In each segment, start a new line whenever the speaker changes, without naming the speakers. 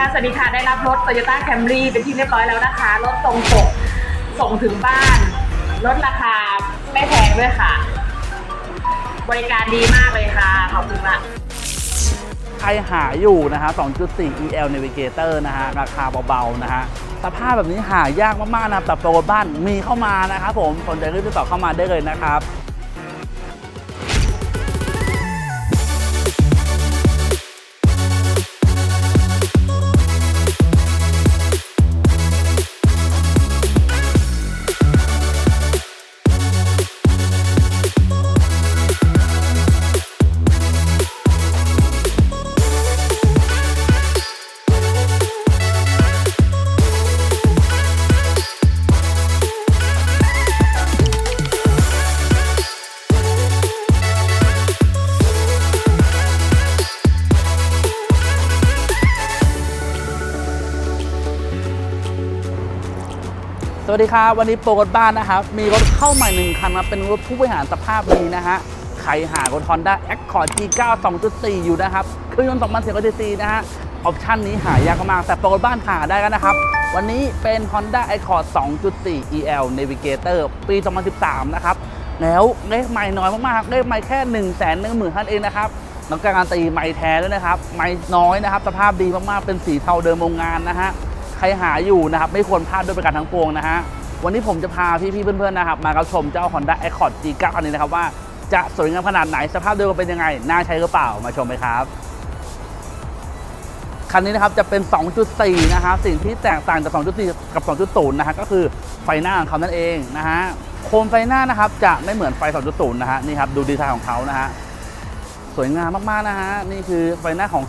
คะสวัสดีค่ะได้รับรถ Toyota Camry เป็นที่เรียบร้อยแล้วนะคะ รถตรงปกส่งถึงบ้านลดราคาไม่แพงด้วยค่ะ บริการดีมากเลยค่ะ ขอบคุณมาก
ใครหาอยู่นะฮะ 2.4 EL Navigator นะฮะ ราคาเบาๆ นะฮะ สภาพแบบนี้หายากมากๆนะแต่โปรบ้านมีเข้ามานะครับผม สนใจรีบติดต่อเข้ามาได้เลยนะครับ วัสดีครับ วันนี้โปรรถบ้านนะครับ มีรถเข้าใหม่หนึ่งคันนะเป็นรถผู้บริหารสภาพดีนะฮะใครหารถ Honda Accord G9 2.4 อยู่นะครับเครื่องยนต์2,000 cc นะฮะออปชันนี้หายากมาก แต่โปรรถบ้านหาได้กันนะครับ วันนี้เป็น Honda Accord 2.4 EL Navigator ปี 2013 นะครับ แล้วเลขไม่น้อยมากๆเลขไม่แค่ 1 1 0 0 0 0ท่านเองนะครับน้องการันตีไม่แท้ด้วยนะครับไม่น้อยนะครับ สภาพดีมากๆเป็นสีเทาเดิมโรงงานนะฮะ ใครหาอยู่นะครับไม่ควรพลาดด้วยประการทั้งปวงนะฮะวันนี้ผมจะพาพี่ๆเพื่อนๆนะครับมารับชมเจ้า Honda Accord G9 คันนี้นะครับว่าจะสวยงามขนาดไหนสภาพเดิมเป็นยังไง น่าใช้หรือเปล่ามาชมเลยครับคันนี้นะครับจะเป็น 2.4 นะฮะสิ่งที่แตกต่างจาก 2.4 กับ 2.0 นะฮะก็คือไฟหน้าของเขานั่นเองนะฮะโคมไฟหน้านะครับจะไม่เหมือนไฟ 2.0 นะฮะนี่ครับดูดีไซน์ของเขานะฮะสวยงามมากๆนะฮะนี่คือไฟหน้าของ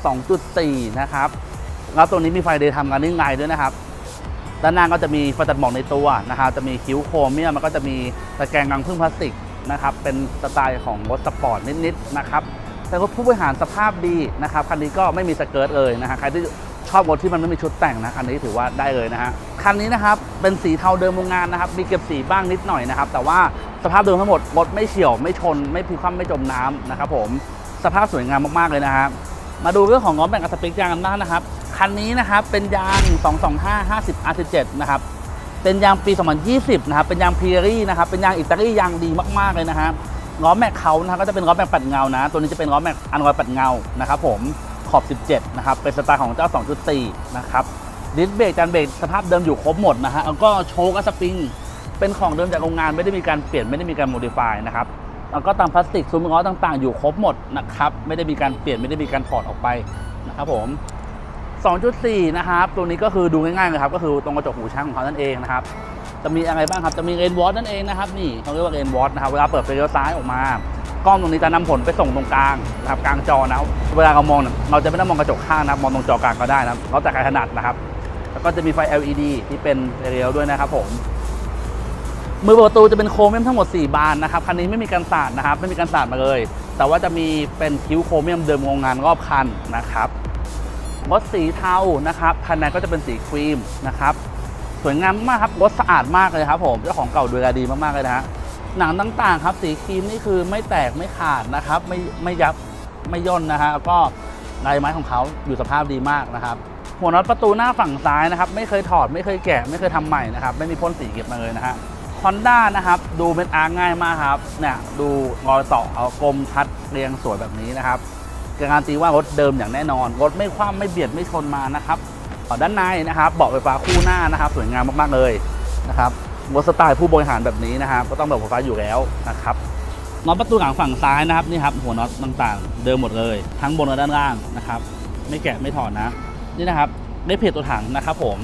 2.4 นะครับ แล้วตัวนี้มีไฟเดย์ทำงานนิ่งไงด้วยนะครับด้านหน้าก็จะมีไฟตัดหมอกในตัวนะครับจะมีคิ้วโครเมียมันก็จะมีตะแกรงรังพึ่งพลาสติกนะครับเป็นสไตล์ของรถสปอร์ตนิดๆนะครับแต่รถผู้บริหารสภาพดีนะครับคันนี้ก็ไม่มีสเกิร์ตเลยนะฮะใครที่ชอบรถที่มันไม่มีชุดแต่งนะคันนี้ถือว่าได้เลยนะฮะคันนี้นะครับเป็นสีเทาเดิมโรงงานนะครับมีเก็บสีบ้างนิดหน่อยนะครับแต่ว่าสภาพเดิมทั้งหมดรถไม่เฉียวไม่ชน ไม่พิคว่ำไม่จมน้ำนะครับผมสภาพสวยงามมากๆเลยนะครับมาดูเรื่องของล้อแบ่งกับสเปคยางกันบ้างนะครับ คันนี้นะครับเป็นยาง 225 50 R17 นะครับ เป็นยางปี 2020 นะครับ เป็นยางพีรี่นะครับ เป็นยางอิตาลียางดีมากๆเลยนะฮะล้อแม็กเขานะครับก็จะเป็นล้อแม็กปัดเงานะ ตัวนี้จะเป็นล้อแม็กอันรอยปัดเงานะครับผมขอบ 17 นะครับ เป็นสไตล์ของเจ้า 2.4 นะครับดิสเบรกจานเบรกสภาพเดิมอยู่ครบหมดนะฮะแล้วก็โชว์กับสปริง เป็นของเดิมจากโรงงานไม่ได้มีการเปลี่ยนไม่ได้มีการโมดิฟายนะครับแล้วก็ตามพลาสติกซุ้มล้อต่างๆ อยู่ครบหมดนะครับ ไม่ได้มีการเปลี่ยนไม่ได้มีการถอดออกไปนะครับผม 2.4 นะครับ ตัวนี้ก็คือดูง่ายๆเลยครับ ก็คือตรงกระจกหูช่างของเขานั่นเองนะครับ จะมีอะไรบ้างครับ จะมีเรนวอตนั่นเองนะครับ นี่เขาเรียกว่าเรนวอตนะครับ เวลาเปิดไฟเลี้ยวซ้ายออกมา กล้องตรงนี้จะนำผลไปส่งตรงกลางนะครับ กลางจอนะเวลาเรามองเนี่ยเราจะไม่ต้องมองกระจกข้างนะครับมองตรงจอกลางก็ได้นะครับแล้วแต่ใครถนัดนะครับ แล้วก็จะมีไฟ LED ที่เป็นเรียวด้วยนะครับผมมือเปิดประตูจะเป็นโครเมียมทั้งหมด 4 บานนะครับคันนี้ไม่มีการสาดนะครับ ไม่มีการสาดมาเลย แต่ว่าจะมีเป็นคิ้วโครเมียมเดิมโรงงานรอบคันนะครับ รถสีเทานะครับภายในก็จะเป็นสีครีมนะครับสวยงามมากครับรถสะอาดมากเลยครับผมเจ้าของเก่าดูแลดีมากๆเลยนะฮะหนังต่างๆครับ สีครีมนี่คือไม่แตกไม่ขาดนะครับ ไม่ไม่ยับไม่ย่นนะฮะแล้วก็ลายไม้ของเขาอยู่สภาพดีมากนะครับ หัวน็อตประตูหน้าฝั่งซ้ายนะครับ ไม่เคยถอดไม่เคยแกะไม่เคยทำใหม่นะครับ ไม่มีพ่นสีเก็บมาเลยนะฮะฮอนด้านะครับ ดูเป็นอาร์ง่ายมากครับเนี่ยดูรอยต่อเอากลมชัดเรียงสวยแบบนี้นะครับ การันตีว่ารถเดิมอย่างแน่นอน รถไม่คว่ำไม่เบียดไม่ชนมานะครับด้านในนะครับเบาะไฟฟ้าคู่หน้านะครับ สวยงามมากๆเลยนะครับรถสไตล์ผู้บริหารแบบนี้นะครับก็ต้องเบาะไฟฟ้าอยู่แล้วนะครับน็อตประตูหลังฝั่งซ้ายนะครับนี่ครับหัวน็อตต่างๆ เดิมหมดเลย ทั้งบนและด้านล่างนะครับ ไม่แกะไม่ถอดนะ นี่นะครับได้เพจตัวถังนะครับผม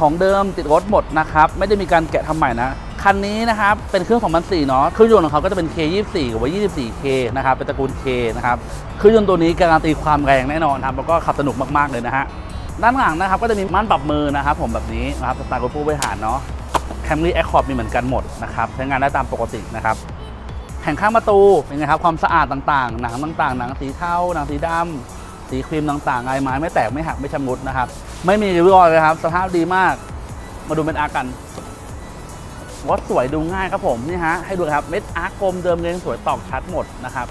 ของเดิมติดรถหมดนะครับไม่ได้มีการแกะทำใหม่นะคันนี้นะครับเป็นเครื่อง2004เนาะเครื่องยนต์ของเขาก็จะเป็น K24 หรือว่า 24K นะครับเป็นตระกูล K นะครับเครื่องยนต์ตัวนี้การันตีความแรงแน่นอนครับแล้วก็ขับสนุกมากๆเลยนะฮะด้านหลังนะครับก็จะมีม่านปรับมือนะครับผมแบบนี้นะครับสไตล์รถผู้บริหารเนาะ Camry Accord มีเหมือนกันหมดนะครับใช้งานได้ตามปกตินะครับแผงข้างประตูเป็นไงครับความสะอาดต่างๆ หนังต่างๆ หนังสีเทาหนังสีดำ สีครีมต่างๆลายไม้ไม่แตกไม่หักไม่ชำรุดนะครับ ไม่มีริ้วรอยเลยครับ สภาพดีมาก มาดูเม็ดอาร์กันรถสวยดูง่ายครับผมนี่ฮะให้ดูครับเม็ดอาร์กลมเดิมเรียงสวยตอกชัดหมดนะครับ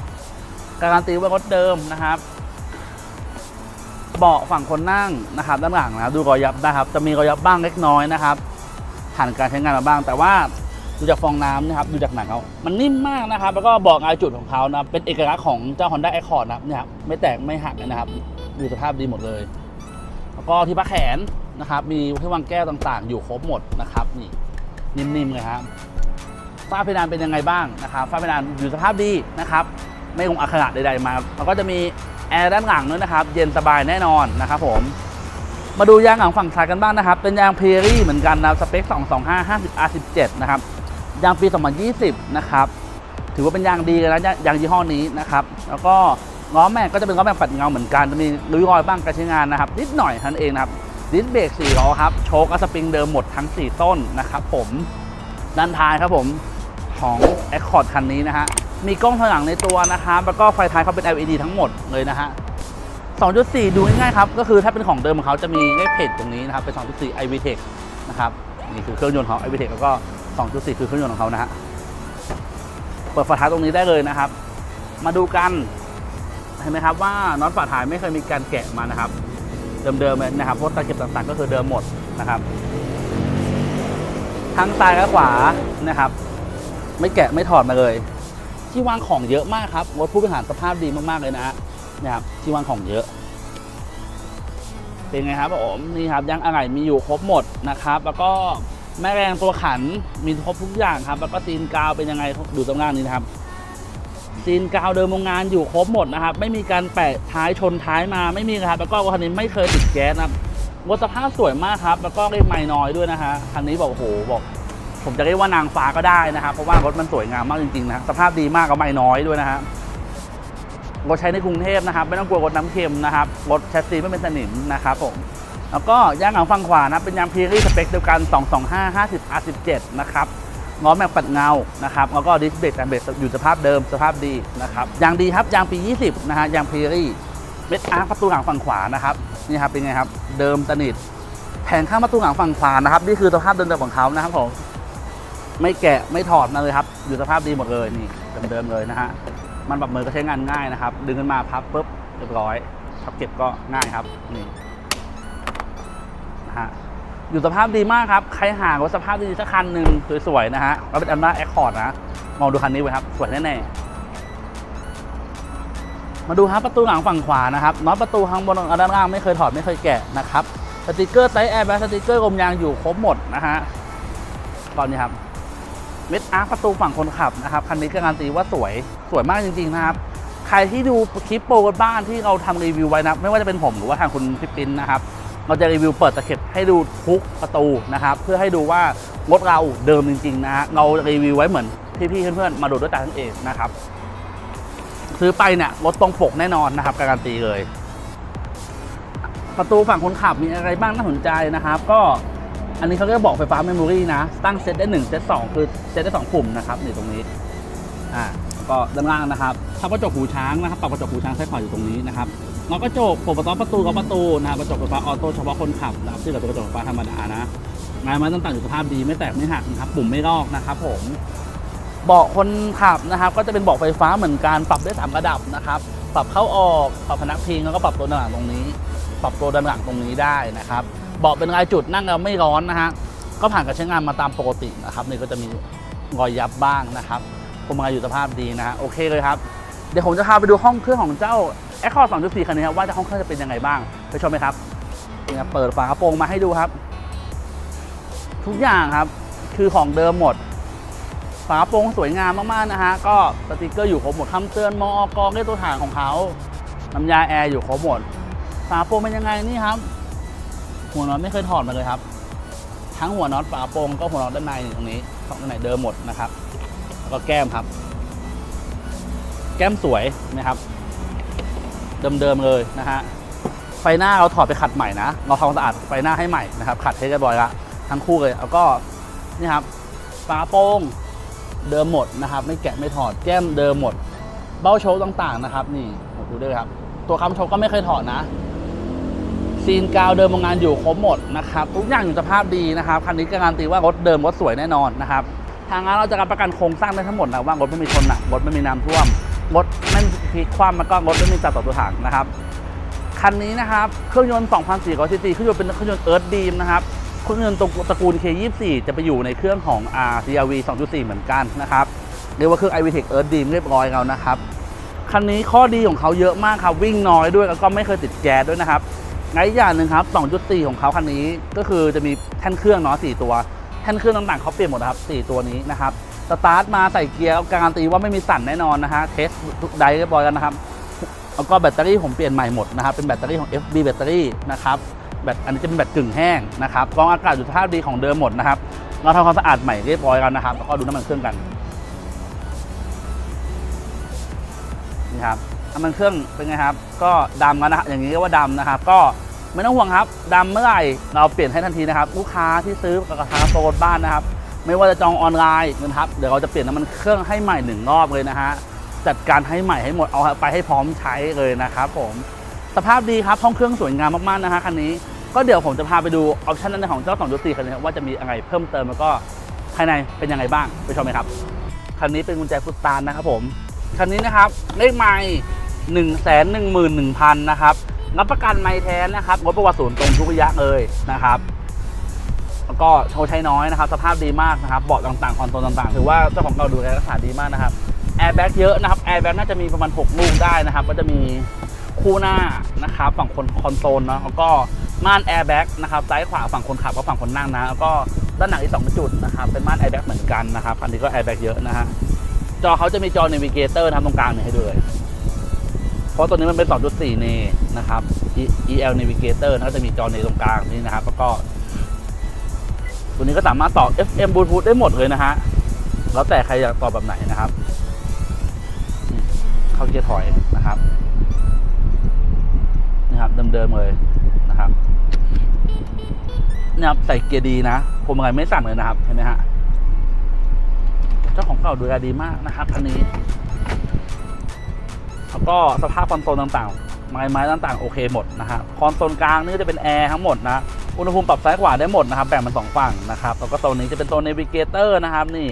การันตีว่ารถเดิมนะครับเบาะฝั่งคนนั่งนะครับด้านหลังนะครับ ดูรอยยับได้ครับ จะมีรอยยับบ้างเล็กน้อยนะครับผ่านการใช้งานมาบ้างแต่ว่า ดูจากฟองน้ำนะครับดูจากหนังเขามันนิ่มมากนะครับ แล้วก็บอกลาจุดของเขานะเป็นเอกลักษณ์ของเจ้า Honda Accord นะครับเนี่ยครับไม่แตกไม่หักนะครับดูสภาพดีหมดเลย แล้วก็ที่พักแขนนะครับ มีที่วางแก้วต่างๆ อยู่ครบหมดนะครับนี่นิ่มๆเลยครับฝ้าเพดานเป็นยังไงบ้างนะครับฝ้าเพดานอยู่สภาพดีนะครับ ไม่คงอักขระใดๆมาแล้วก็จะมีแอร์ด้านหลังด้วยนะครับ เย็นสบายแน่นอนนะครับผมมาดูยางหลังฝั่งซ้ายกันบ้างนะครับ เป็นยางเพรี่เหมือนกันนะสเปค 225 50 R17 นะครับ ยางปี 2020 นะครับ ถือว่าเป็นยางดีเลยนะยางยางยี่ห้อนี้นะครับ แล้วก็ล้อแม็กก็จะเป็นล้อแม็กปัดเงาเหมือนกันจะมีริ้วรอยบ้างการใช้งานนะครับ นิดหน่อยท่านเองนะครับดิสเบรก4ล้อครับ โชคกัสปริงเดิมหมดทั้ง 4 ต้นนะครับผมด้านท้ายครับผมของ Accord คันนี้นะฮะ มีกล้องถอยหลังในตัวนะครับแล้วก็ไฟท้ายเขาเป็น LED ทั้งหมดเลยนะฮะ 2.4 ดูง่ายๆครับ ก็คือถ้าเป็นของเดิมของเขาจะมีเลขเพจตรงนี้นะครับ เป็น 2.4 iVTEC นะครับ นี่คือเครื่องยนต์ของ iVTEC แล้วก็ 2.4 คือเครื่องยนต์ของเขานะฮะ เปิดฝาท้ายตรงนี้ได้เลยนะครับ มาดูกัน เห็นไหมครับว่าน็อตฝาท้ายไม่เคยมีการแกะมานะครับ เดิมๆเลยนะครับพราะตะเข็บต่างๆ ก็คือเดิมหมดนะครับ ทั้งซ้ายและขวานะครับ ไม่แกะไม่ถอดมาเลย ที่วางของเยอะมากครับรถผู้บริหารสภาพดีมากๆเลยนะฮะนะครับที่วางของเยอะเป็นไงครับผมนี่ครับยางอะไหล่มีอยู่ครบหมดนะครับ แล้วก็ แม่แรงตัวขันมีครบทุกอย่างครับ แล้วก็ตีนกาวเป็นยังไงดูตรงล่างนี้นะครับตีนกาวเดิมโรงงานอยู่ครบหมดนะครับ ไม่มีการแปะท้ายชนท้ายมาไม่มีครับ แล้วก็คันนี้ไม่เคยติดแก๊สนะครับรถสภาพสวยมากครับ แล้วก็เรียกไม่น้อยด้วยนะฮะคันนี้บอกโอ้โหบอก ผมจะเรียกว่านางฟ้าก็ได้นะครับเพราะว่ารถมันสวยงามมากจริงๆนะสภาพดีมากก็ไม่น้อยด้วยนะฮะรถใช้ในกรุงเทพนะครับ ไม่ต้องกลัวรถน้ำเค็มนะครับรถแชสซีไม่เป็นสนิมนะครับผม แล้วก็ยางหลังฝั่งขวานะเป็นยางพีรีสเปคเดียวกัน 225 50 R17 นะครับล้อแม็กปัดเงานะครับแล้วก็ดิสเบรกแต่เบรกอยู่สภาพเดิมสภาพดีนะครับยางดีครับยางปี 20 นะฮะยางพีรีเม็ดอาร์ประตูหลังฝั่งขวานะครับนี่ครับเป็นไงครับเดิมสนิทแผงข้างประตูหลังฝั่งขวานะครับนี่คือสภาพเดิมๆของเขานะครับผมไม่แกะไม่ถอดมาเลยครับ อยู่สภาพดีหมดเลยนี่เดิมๆเลยนะฮะมันแบบมือก็ใช้งานง่ายนะครับ ดึงขึ้นมาพับปุ๊บเรียบร้อยพับเก็บก็ง่ายครับนี่ ฮะ อยู่สภาพดีมากครับ ใครหารถสภาพดีสักคันหนึ่งสวยๆนะฮะแล้วเป็นอันด้าแอคคอร์ดนะ มองดูคันนี้ไว้ครับ สวยแน่ๆ มาดูครับประตูหลังฝั่งขวานะครับน็อตประตูข้างบนด้านล่างไม่เคยถอดไม่เคยแกะนะครับ สติกเกอร์ไซส์แอร์แบ็สติกเกอร์ลมยางอยู่ครบหมดนะฮะตอนนี้ครับเม็ดอาร์ประตูฝั่งคนขับนะครับคันนี้การันตีว่าสวยสวยมากจริง ๆ นะครับ ใครที่ดูคลิปโปรบ้านที่เราทำรีวิวไว้นะ ไม่ว่าจะเป็นผมหรือว่าทางคุณพิปินนะครับ เราจะรีวิวเปิดตะเข็บให้ดูทุกประตูนะครับ เพื่อให้ดูว่ารถเราเดิมจริงๆนะฮะเรารีวิวไว้เหมือนพี่ๆเพื่อนๆมาดูด้วยตาทั้งเองนะครับซื้อไปเนี่ยรถตรงปกแน่นอนนะครับ การันตีเลย ประตูฝั่งคนขับมีอะไรบ้างน่าสนใจนะครับ ก็อันนี้เขาเรียกบอกไฟฟ้าเมมโมรีนะ ตั้งเซตได้ 1 เซต2 คือเซตได้ 2 ปุ่มนะครับนี่ตรงนี้อ่า ก็ด้านล่างนะครับทับกระจกหูช้างนะครับปรับกระจกหูช้างซ้ขวาอยู่ตรงนี้นะครับล็อกกระจกปลดประตูประตูกับประตูนะครับกระจกไฟฟ้าออโต้เฉพาะคนขับนะครับที่กับตัวกระจกไฟฟ้าธรรมดานะงานไม้ต่างๆอยู่สภาพดีไม่แตกไม่หักนะครับปุ่มไม่ลอกนะครับผมเบาะคนขับนะครับ ก็จะเป็นเบาะไฟฟ้าเหมือนกันปรับได้สามระดับนะครับปรับเข้าออกปรับพนักพิงแล้วก็ปรับตัวด้านหลังตรงนี้ ปรับตัวด้านหลังตรงนี้ได้นะครับเบาะเป็นรายจุดนั่งแล้วไม่ร้อนนะฮะก็ผ่านการใช้งานมาตามปกตินะครับนี่ก็จะมีรอยยับบ้างนะครับ พวงมาลัยอยู่สภาพดีนะฮะโอเคเลยครับ เดี๋ยวผมจะพาไปดูห้องเครื่องของเจ้า Accord 2.4 คันนี้ครับว่าจะห้องเครื่องจะเป็นยังไงบ้างไปชมไหมครับนี่ครับเปิดฝากระโปรงมาให้ดูครับ ทุกอย่างครับคือของเดิมหมด ฝากระโปรงสวยงามมากๆนะฮะก็สติกเกอร์อยู่ครบหมดคำเตือนมอกองเลขตัวถังของเขาน้ำยาแอร์อยู่ครบหมดฝากระโปรงเป็นยังไงนี่ครับ หัวน็อตไม่เคยถอดมาเลยครับ ทั้งหัวน็อตฝากระโปรงก็หัวน็อตด้านในตรงนี้สองด้านในเดิมหมดนะครับ แล้วก็แก้มครับ แก้มสวยนะครับเดิมๆเลยนะฮะไฟหน้าเราถอดไปขัดใหม่นะเราทำความสะอาดไฟหน้าให้ใหม่นะครับขัดให้เรียบร้อยละทั้งคู่เลยแล้วก็นี่ครับฝาโปรงเดิมหมดนะครับ ไม่แกะไม่ถอดแก้มเดิมหมด เบ้าโชว์ต่างๆนะครับ นี่ดูด้วยครับ ตัวคำโชว์ก็ไม่เคยถอดนะซีนกาวเดิมโรงงานอยู่ครบหมดนะครับทุกอย่างอยู่สภาพดีนะครับคันนี้การันตีว่ารถเดิมรถสวยแน่นอนนะครับ ทางร้านเราจะรับประกันโครงสร้างได้ทั้งหมดนะว่ารถไม่มีชนหนักรถไม่มีน้ำท่วมรถไม่พลิกคว่ำแล้วก็รถไม่มีจัดต่อตัวถังนะครับคันนี้นะครับเครื่องยนต์ 2,400ซีซีเครื่องยนต์เป็นเครื่องยนต์เอิร์ธดีมนะครับเครื่องยนต์ตระกูล K24 จะไปอยู่ในเครื่องของ R CRV 2.4 เหมือนกันนะครับเรียกว่าเครื่อง iVTEC Earth Beam เรียบร้อยแล้วนะครับคันนี้ข้อดีของเขาเยอะมากครับวิ่งน้อยด้วยแล้วก็ไม่เคยติดแก๊สด้วยนะครับและอีกอย่างหนึ่งครับ 2.4 ของเขาคันนี้ก็คือจะมีแท่นเครื่องเนาะ4ตัว ท่นเครื่องต่างๆเขาเปลี่ยนหมดนะครับ4ตัวนี้นะครับสตาร์ทมาใส่เกียร์การันตีว่าไม่มีสั่นแน่นอนนะฮะเทสทุกไดเรียบร้อยกันนะครับแล้วก็แบตเตอรี่ผมเปลี่ยนใหม่หมดนะครับเป็นแบตเตอรี่ของ FB แบตเตอรี่นะครับแบตอันนี้จะเป็นแบตกึ่งแห้งนะครับกรองอากาศอยู่สภาพดีของเดิมหมดนะครับเราทำความสะอาดใหม่เรียบร้อยกันนะครับ แล้วก็ดูน้ำมันเครื่องกันนี่ครับน้ำมันเครื่องเป็นไงครับ ก็ดำกันนะฮะอย่างนี้เรียกว่าดำนะครับ ก็ ไม่ต้องห่วงครับดำเมื่อไหร่เราเปลี่ยนให้ทันทีนะครับลูกค้าที่ซื้อกับทางโซนบ้านนะครับ ไม่ว่าจะจองออนไลน์นะครับเดี๋ยวเราจะเปลี่ยนน้ำมันเครื่องให้ใหม่หนึ่งรอบเลยนะฮะจัดการให้ใหม่ให้หมดเอาไปให้พร้อมใช้เลยนะครับผมสภาพดีครับห้องเครื่องสวยงามมากๆนะฮะคันนี้ก็เดี๋ยวผมจะพาไปดูออปชันนั้นของเจ้า2.4คันนี้ว่าจะมีอะไรเพิ่มเติมแล้วก็ภายในเป็นยังไงบ้างไปชมเลยครับคันนี้เป็นกุญแจฟุตตานนะครับผมคันนี้นะครับเลขไม้หนึ่งแสนหนึ่งหมื่นหนึ่งพันนะครับ รับประกันไม้แท้นะครับงดประวัติศูนย์ตรงทุกระยะเลยนะครับแล้วก็โชว์ใช้น้อยนะครับ สภาพดีมากนะครับ เบาะต่างๆคอนโซลต่างๆ ถือว่าเจ้าของเราดูแลรักษาดีมากนะครับ แอร์แบ็กเยอะนะครับ แอร์แบ็กน่าจะมีประมาณ 6 ลูกได้นะครับ ก็จะมีคู่หน้านะครับ ฝั่งคนคอนโซลเนาะ แล้วก็ม่านแอร์แบ็กนะครับ ซ้ายขวาฝั่งคนขับกับฝั่งคนนั่งนะ แล้วก็ด้านหลังอีก 2 จุดนะครับ เป็นม่านแอร์แบ็กเหมือนกันนะครับอันนี้ก็แอร์แบ็กเยอะนะฮะ จอเขาจะมีจอ Navigator นะครับตรงกลางเนี่ยให้ดูเลย เพราะตัวนี้มันเป็น2.4เนนะครับ E L Navigator นะก็จะมีจอในตรงกลางนี่นะครับ แล้วก็ ตัวนี้ก็สามารถต่อ FM Bluetooth ได้หมดเลยนะฮะ แล้วแต่ใครอยากต่อแบบไหนนะครับ เข้าเกียร์ถอยนะครับนี่ครับเดิมๆเลยนะครับนี่ยครับใส่เกียร์ดีนะผมอะไรไม่สั่นเลยนะครับเห็นไหมฮะเจ้าของเก่าดูแลดีมากนะครับคันนี้ แล้วก็สภาพคอนโซลต่างๆ ไม้ไม้ต่างๆ โอเคหมดนะฮะคอนโซลกลางนี่ก็จะเป็นแอร์ทั้งหมดนะอุณหภูมิปรับซ้ายขวาได้หมดนะครับแบ่งเป็นสองฝั่งนะครับแล้วก็ตัวนี้จะเป็นตัว Navigator นะครับนี่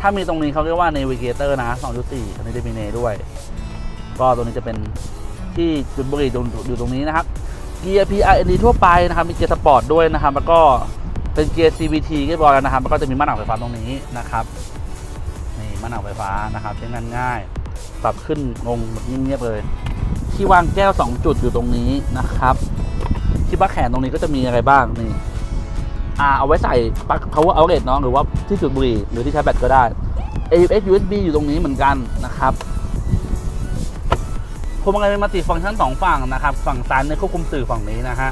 ถ้ามีตรงนี้เขาเรียกว่า Navigator นะ2.4อันนี้จะมีเนด้วย ก็ตัวนี้จะเป็นที่จุดบุหรี่อยู่ตรงนี้นะครับเกียร์ PRND ทั่วไปนะครับมีเกียร์สปอร์ตด้วยนะครับแล้วก็เป็นเกียร์ CVT เรียบร้อยแล้วนะครับแล้วก็จะมีม่านหนังไฟฟ้าตรงนี้นะครับนี่ม่านหนังไฟฟ้านะครับใช้งานง่าย ปรับขึ้นลงแบบเงียบๆเลย ที่วางแก้ว 2 จุดอยู่ตรงนี้นะครับ ที่บักแขนตรงนี้ก็จะมีอะไรบ้างนี่อ่าเอาไว้ใส่ปลั๊ก power outlet เนาะหรือว่าที่จุดบุหรี่หรือที่ชาร์จแบตก็ได้ AUX USB อยู่ตรงนี้เหมือนกันนะครับพวงมาลัยเป็นมัลติฟังก์ชันสองฝั่งนะครับ ฝั่งซ้ายเนี่ยควบคุมสื่อฝั่งนี้นะฮะ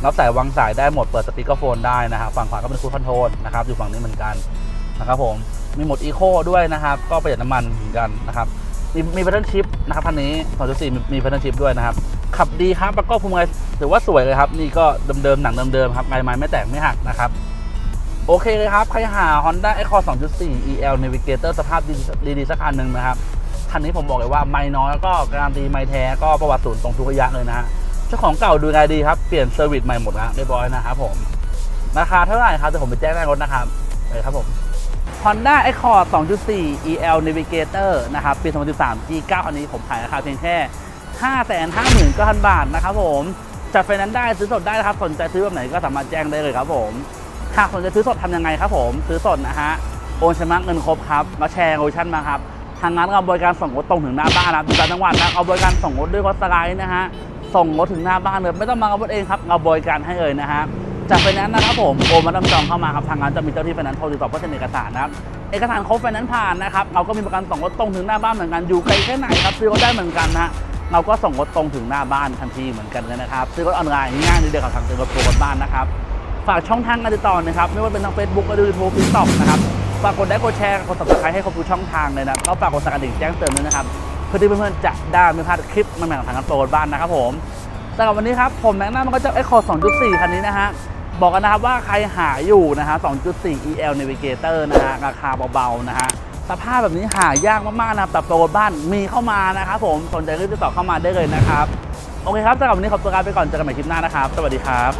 แล้วแต่วางสายได้หมดเปิดสปีกเกอร์โฟนได้นะครับฝั่งขวาก็เป็นคูลคอนโทรลนะครับอยู่ฝั่งนี้เหมือนกันนะครับผมมีโหมดอีโคด้วยนะครับ ก็ประหยัดน้ำมันเหมือนกันนะครับ มีมีแพทเทิร์นชิปนะครับคันนี้2.4มีมีแพทเทิร์นชิปด้วยนะครับ ขับดีครับแล้วก็พวงมาลัยถือว่าสวยเลยครับ นี่ก็เดิมๆหนังเดิมๆครับไงไม้ไม่แตกไม่หักนะครับโอเคเลยครับ ใครหา Honda Accord 2.4 EL Navigator สภาพดีดีๆสักคันหนึ่งนะครับ คันนี้ผมบอกเลยว่าไม่น้อยแล้วก็การันตีไม่แท้ก็ประวัติศูนย์ตรงทุกระยะเลยนะเจ้าของเก่าดูแลดีครับ เปลี่ยนเซอร์วิสใหม่หมดแล้วเรียบร้อยนะครับผม ราคาเท่าไหร่ครับเดี๋ยวผมไปแจ้งหน้ารถนะครับเลยครับผม Honda Accord 2.4 EL Navigator นะครับ ปี 2013 G9 อันนี้ผมขายราคาเพียงแค่ 559,000 บาทนะครับผมจัดไฟนนซ์ได้ซื้อสดได้นะครับ สนใจซื้อแบบไหนก็สามารถแจ้งได้เลยครับผม หากสนใจซื้อสดทำยังไงครับผม ซื้อสดนะฮะ โอนชำระเงินครบครับ แล้วแชร์โอชั่นมาครับ ทางร้านเราบริการส่งรถตรงถึงหน้าบ้านนะครับอยู่ต่างจังหวัดนะเอาบริการส่งรถด้วยรถสไลด์นะฮะ ส่งรถถึงหน้าบ้านเลยไม่ต้องมากับรถเองครับเราบริการให้เลยนะฮะ จากไฟแนนซ์นะครับผมโอนมาต้งจองเข้ามาครับทางร้านจะมีเจ้าที่ไฟแนนซ์โทรติดต่อเพื่อเซ็นเอกสารนะครับเอกสารครบไฟแนนซ์ผ่านนะครับเราก็มีประกันส่งรถตรงถึงหน้าบ้านเหมือนกันอยู่ไกลแค่ไหนครับซื้อรถได้เหมือนกันนะเราก็ส่งรถตรงถึงหน้าบ้านทันทีเหมือนกันเลยนะครับซื้อรถออนไลน์ง่ายนิดเดียวกับทางซื้อรถตัวรถบ้านนะครับฝากช่องทางการติดต่อนะครับไม่ว่าเป็นทาง Facebook ก็ดูยูทูบทิกตอกนะครับฝากกดไลค์กดแชร์กด subscribe ให้ครบทุกช่องทางเลยนะแล้วฝากกดสั่นกระดิ่งแจ้งเตือนด้วยนะครับเพื่อที่เพื่อนๆจะได้ไม่พลาดคลิปใหม่ๆของทางการโปรดบ้านนะครับผมสำหรับวันนี้ครับผมแม็กนัมมันก็จะ Accord 2.4คันนี้นะฮะ บอกกันนะครับว่าใครหาอยู่นะฮะ 2.4 EL Navigator นะฮะ ราคาเบาๆ นะฮะ สภาพแบบนี้หายากมากๆนะครับแต่โปรบ้านมีเข้ามานะครับผม สนใจรีบติดต่อเข้ามาได้เลยนะครับ โอเคครับสำหรับวันนี้ขอบตัวลาไปก่อน เจอกันใหม่คลิปหน้านะครับ สวัสดีครับ